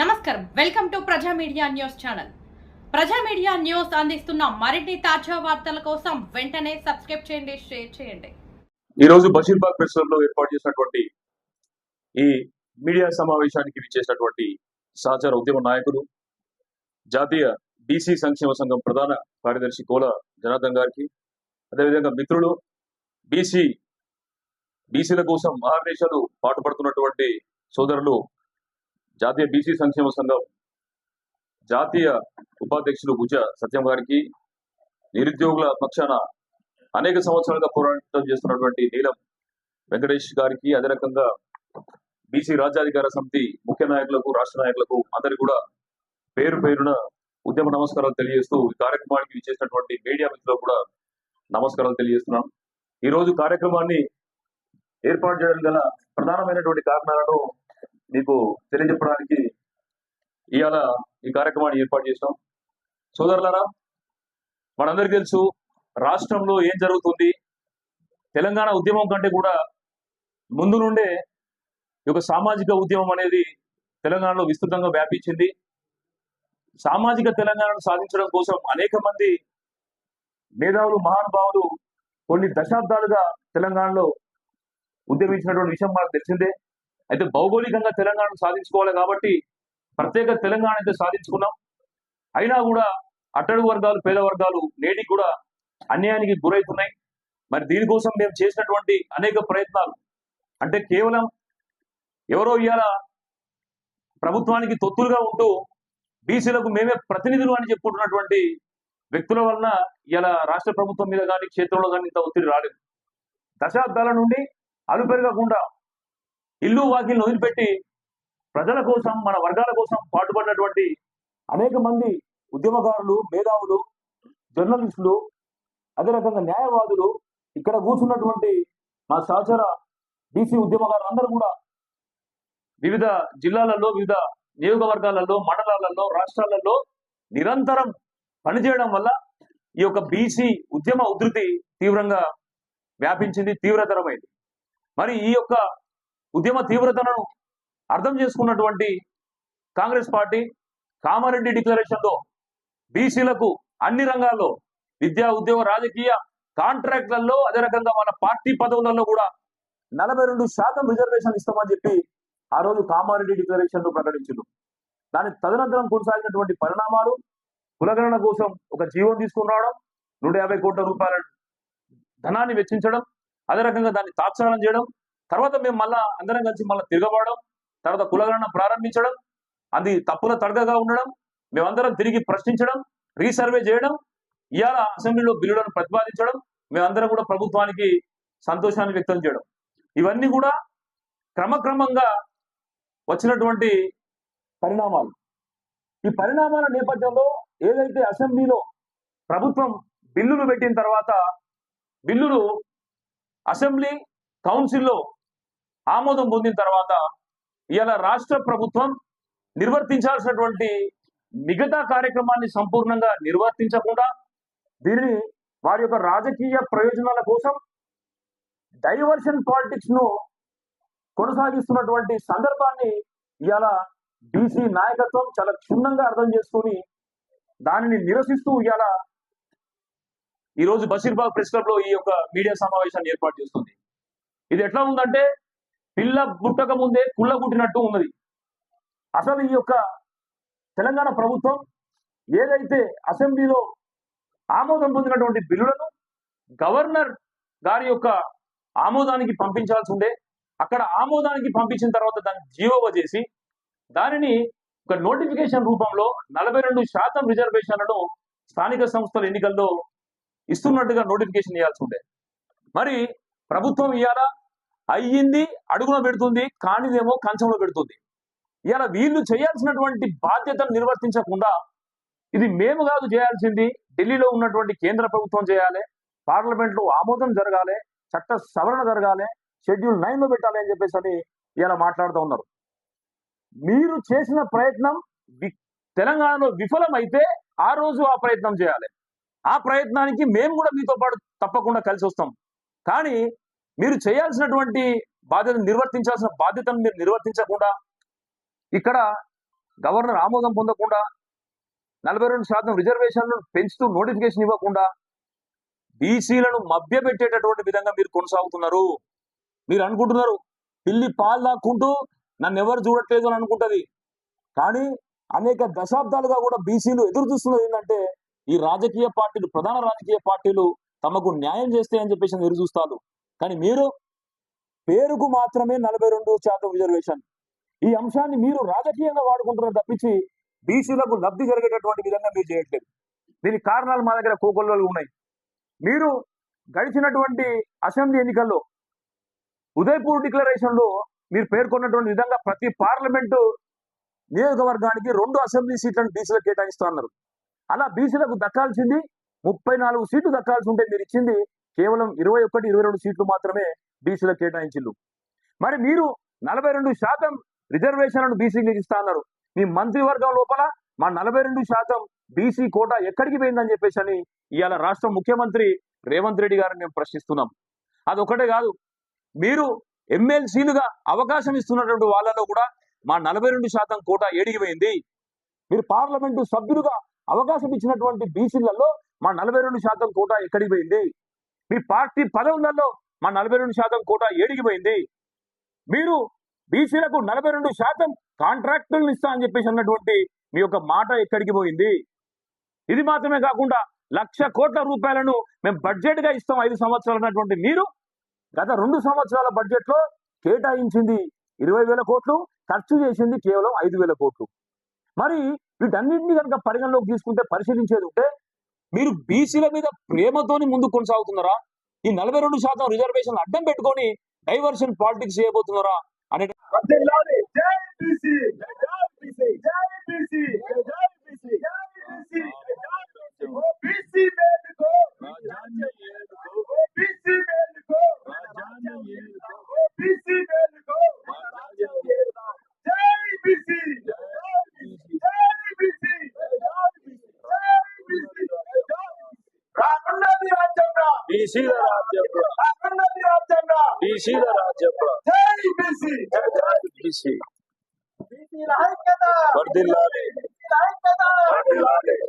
నమస్కారం. Welcome to Praja media news channel. Praja media news అందిస్తున్న మరిన్ని తాజా వార్తల కోసం వెంటనే సబ్స్క్రైబ్ చేయండి షేర్ చేయండి. ఈ రోజు బషీర్బాగ్ ప్రెస్లో ఏర్పాటు చేసినటువంటి ఈ మీడియా సమావేశానికి విచ్చేసినటువంటి సహచర ఉద్యమ నాయకులు జాతీయ బీసీ సంక్షేమ సంఘం ప్రధాన కార్యదర్శి కోల జనార్దన్ గారికి అదేవిధంగా మిత్రులు బీసీ బీసీల కోసం మహాదేశాలు పాటుపడుతున్నటువంటి సోదరులు జాతీయ బీసీ సంక్షేమ సంఘం జాతీయ ఉపాధ్యక్షులు భుజ సత్యం గారికి నిరుద్యోగుల పక్షాన అనేక సంవత్సరాలుగా పోరాటం చేస్తున్నటువంటి నీలం వెంకటేష్ గారికి అదే రకంగా బీసీ రాజ్యాధికార సమితి ముఖ్య నాయకులకు రాష్ట్ర నాయకులకు అందరికి కూడా పేరు పేరున ఉద్యమ నమస్కారాలు తెలియజేస్తూ ఈ కార్యక్రమానికి చేసినటువంటి మీడియా మిత్రులకు కూడా నమస్కారాలు తెలియజేస్తున్నాం ఈ రోజు కార్యక్రమాన్ని ఏర్పాటు చేయడం గల ప్రధానమైనటువంటి కారణాలను మీకు తెలియజెప్పడానికి ఇవాళ ఈ కార్యక్రమాన్ని ఏర్పాటు చేసినాం. సోదరులారా మనందరికీ తెలుసు రాష్ట్రంలో ఏం జరుగుతుంది. తెలంగాణ ఉద్యమం కంటే కూడా ముందు నుండే ఈ యొక్క సామాజిక ఉద్యమం అనేది తెలంగాణలో విస్తృతంగా వ్యాపించింది. సామాజిక తెలంగాణను సాధించడం కోసం అనేక మంది మేధావులు మహానుభావులు కొన్ని దశాబ్దాలుగా తెలంగాణలో ఉద్యమించినటువంటి విషయం మనకు తెలిసిందే. అయితే భౌగోళికంగా తెలంగాణను సాధించుకోవాలి కాబట్టి ప్రత్యేక తెలంగాణ అయితే సాధించుకున్నాం. అయినా కూడా అట్టడుగు వర్గాలు పేద వర్గాలు నేటికి కూడా అన్యాయానికి గురవుతున్నాయి మరి దీనికోసం మేము చేసినటువంటి అనేక ప్రయత్నాలు అంటే కేవలం ఎవరో ఇవాళ ప్రభుత్వానికి తొత్తులుగా ఉంటూ బీసీలకు మేమే ప్రతినిధులు అని చెప్పుకుంటున్నటువంటి వ్యక్తుల వలన ఇలా రాష్ట్ర ప్రభుత్వం మీద కానీ క్షేత్రంలో కానీ ఇంత ఒత్తిడి రాలేదు. దశాబ్దాల నుండి అలుపెరగకుండా ఇల్లు వాకిల్ని వదిలిపెట్టి ప్రజల కోసం మన వర్గాల కోసం పాటుపడినటువంటి అనేక మంది ఉద్యమకారులు మేధావులు జర్నలిస్టులు అదే రకంగా న్యాయవాదులు ఇక్కడ కూర్చున్నటువంటి మా సహచర బీసీ ఉద్యమకారులు అందరూ కూడా వివిధ జిల్లాలలో వివిధ నియోజకవర్గాలలో మండలాలలో రాష్ట్రాలలో నిరంతరం పనిచేయడం వల్ల ఈ యొక్క బీసీ ఉద్యమ ఉధృతి తీవ్రంగా వ్యాపించింది తీవ్రతరమైంది. మరి ఈ యొక్క ఉద్యమ తీవ్రతను అర్థం చేసుకున్నటువంటి కాంగ్రెస్ పార్టీ కామారెడ్డి డిక్లరేషన్లో బీసీలకు అన్ని రంగాల్లో విద్యా ఉద్యోగ రాజకీయ కాంట్రాక్ట్లలో అదే రకంగా మన పార్టీ పదవులలో కూడా నలభై రెండు శాతం రిజర్వేషన్ ఇస్తామని చెప్పి ఆ రోజు కామారెడ్డి డిక్లరేషన్లో ప్రకటించారు దాని తదనంతరం కొనసాగినటువంటి పరిణామాలు కులగణన కోసం ఒక జీవం తీసుకుని రావడం నూట యాభై కోట్ల రూపాయల ధనాన్ని వెచ్చించడం అదే రకంగా దాన్ని తాత్సారం చేయడం తర్వాత మేము మళ్ళా అందరం కలిసి మళ్ళీ తిరగబడడం తర్వాత కులగణన ప్రారంభించడం అది తప్పుల తడగగా ఉండడం మేమందరం తిరిగి ప్రశ్నించడం రీసర్వే చేయడం ఇవాళ అసెంబ్లీలో బిల్లులను ప్రతిపాదించడం మేమందరం కూడా ప్రభుత్వానికి సంతోషాన్ని వ్యక్తం చేయడం. ఇవన్నీ కూడా క్రమక్రమంగా వచ్చినటువంటి పరిణామాలు. ఈ పరిణామాల నేపథ్యంలో ఏదైతే అసెంబ్లీలో ప్రభుత్వం బిల్లులు పెట్టిన తర్వాత బిల్లులు అసెంబ్లీ కౌన్సిల్లో ఆమోదం పొందిన తర్వాత ఇవాళ రాష్ట్ర ప్రభుత్వం నిర్వర్తించాల్సినటువంటి మిగతా కార్యక్రమాన్ని సంపూర్ణంగా నిర్వర్తించకుండా దీనిని వారి యొక్క రాజకీయ ప్రయోజనాల కోసం డైవర్షన్ పాలిటిక్స్ను కొనసాగిస్తున్నటువంటి సందర్భాన్ని ఇవాళ బీసీ నాయకత్వం చాలా క్షుణ్ణంగా అర్థం చేసుకొని దానిని నిరసిస్తూ ఇవాళ ఈ రోజు బషీర్బాగ్ ప్రెస్ క్లబ్లో ఈ యొక్క మీడియా సమావేశాన్ని ఏర్పాటు చేస్తుంది. ఇది ఎట్లా ఉందంటే పిల్ల పుట్టక ముందే కుళ్ళ పుట్టినట్టు ఉన్నది. అసలు ఈ యొక్క తెలంగాణ ప్రభుత్వం ఏదైతే అసెంబ్లీలో ఆమోదం పొందినటువంటి బిల్లులను గవర్నర్ గారి యొక్క ఆమోదానికి పంపించాల్సి ఉండే అక్కడ ఆమోదానికి పంపించిన తర్వాత దాన్ని జీవో చేసి దానిని ఒక నోటిఫికేషన్ రూపంలో నలభై రెండు శాతం రిజర్వేషన్లను స్థానిక సంస్థల ఎన్నికల్లో ఇస్తున్నట్టుగా నోటిఫికేషన్ ఇవ్వాల్సి ఉండే. మరి ప్రభుత్వం ఇవ్వాలా అయ్యింది అడుగున పెడుతుంది కానిదేమో కంచంలో పెడుతుంది. ఇలా వీళ్ళు చేయాల్సినటువంటి బాధ్యతను నిర్వర్తించకుండా ఇది మేము కాదు చేయాల్సింది ఢిల్లీలో ఉన్నటువంటి కేంద్ర ప్రభుత్వం చేయాలి పార్లమెంట్లో ఆమోదం జరగాలి చట్ట సవరణ జరగాలి షెడ్యూల్ నైన్లో పెట్టాలి అని చెప్పేసి అని ఇలా మాట్లాడుతూ ఉన్నారు. మీరు చేసిన ప్రయత్నం వి- తెలంగాణలో విఫలమైతే ఆ రోజు ఆ ప్రయత్నం చేయాలి. ఆ ప్రయత్నానికి మేము కూడా మీతో పాటు తప్పకుండా కలిసి వస్తాం. కానీ మీరు చేయాల్సినటువంటి బాధ్యతను నిర్వర్తించాల్సిన బాధ్యతను మీరు నిర్వర్తించకుండా ఇక్కడ గవర్నర్ ఆమోదం పొందకుండా నలభై రెండు శాతం రిజర్వేషన్లను పెంచుతూ నోటిఫికేషన్ ఇవ్వకుండా బీసీలను మభ్యపెట్టేటటువంటి విధంగా మీరు కొనసాగుతున్నారు. మీరు అనుకుంటున్నారు పిల్లి పాలు దాక్కుంటూ నన్ను ఎవరు చూడట్లేదు అని అనుకుంటది. కానీ అనేక దశాబ్దాలుగా కూడా బీసీలు ఎదురు చూస్తున్నది ఏంటంటే ఈ రాజకీయ పార్టీలు ప్రధాన రాజకీయ పార్టీలు తమకు న్యాయం చేస్తాయని చెప్పేసి ఎదురు చూస్తారు కానీ మీరు పేరుకు మాత్రమే నలభై రెండు శాతం రిజర్వేషన్. ఈ అంశాన్ని మీరు రాజకీయంగా వాడుకుంటున్నారు తప్పించి బీసీలకు లబ్ధి జరిగేటటువంటి విధంగా మీరు చేయట్లేదు. దీనికి కారణాలు మా దగ్గర కోకొల్లలు ఉన్నాయి. మీరు గడిచినటువంటి అసెంబ్లీ ఎన్నికల్లో ఉదయపూర్ డిక్లరేషన్లో మీరు పేర్కొన్నటువంటి విధంగా ప్రతి పార్లమెంటు నియోజకవర్గానికి రెండు అసెంబ్లీ సీట్లను బీసీలకు కేటాయిస్తా అన్నారు. అలా బీసీలకు దక్కాల్సింది ముప్పై నాలుగు సీట్లు దక్కాల్సి ఉంటే మీరు ఇచ్చింది కేవలం ఇరవై ఒకటి ఇరవై రెండు సీట్లు మాత్రమే బీసీలకు కేటాయించిండు మరి మీరు నలభై రెండు శాతం రిజర్వేషన్లను బీసీలకు ఇస్తా అన్నారు. మీ మంత్రివర్గం లోపల మా నలభై రెండు శాతం బీసీ కోట ఎక్కడికి పోయిందని చెప్పేసి అని ఇవాళ రాష్ట్ర ముఖ్యమంత్రి రేవంత్ రెడ్డి గారిని మేము ప్రశ్నిస్తున్నాం. అది ఒకటే కాదు మీరు ఎమ్మెల్సీలుగా అవకాశం ఇస్తున్నటువంటి వాళ్ళలో కూడా మా నలభై రెండు శాతం కోటా ఏడిగిపోయింది మీరు పార్లమెంటు సభ్యులుగా అవకాశం ఇచ్చినటువంటి బీసీలలో మా నలభై రెండు శాతం కోటా ఎక్కడికి పోయింది? మీ పార్టీ పదవులలో మా నలభై రెండు శాతం కోట ఏడిగిపోయింది. మీరు బీసీలకు నలభై రెండు శాతం కాంట్రాక్టులను ఇస్తా అని చెప్పేసి అన్నటువంటి మీ యొక్క మాట ఎక్కడికి పోయింది? ఇది మాత్రమే కాకుండా లక్ష కోట్ల రూపాయలను మేము బడ్జెట్గా ఇస్తాం ఐదు సంవత్సరాలు అన్నటువంటి మీరు గత రెండు సంవత్సరాల బడ్జెట్లో కేటాయించింది ఇరవై వేల కోట్లు ఖర్చు చేసింది కేవలం ఐదు వేల కోట్లు. మరి వీటన్నింటినీ కనుక పరిగణలోకి తీసుకుంటే పరిశీలించేది ఉంటే మీరు బీసీల మీద ప్రేమతోని ముందు కొనసాగుతున్నారా? ఈ నలభై రెండు శాతం రిజర్వేషన్ అడ్డం పెట్టుకొని డైవర్షన్ పాలిటిక్స్ చేయబోతున్నారా? అనే జై రాజ్యంగా బీసీల రాజ్యం రానున్నది రాజ్యంగా బీసీల రాజ్యం జై బీసీ జై బీసీ బీసీల ఐక్యత వర్ధిల్లాలి బీసీల ఐక్యత వర్ధిల్లాలి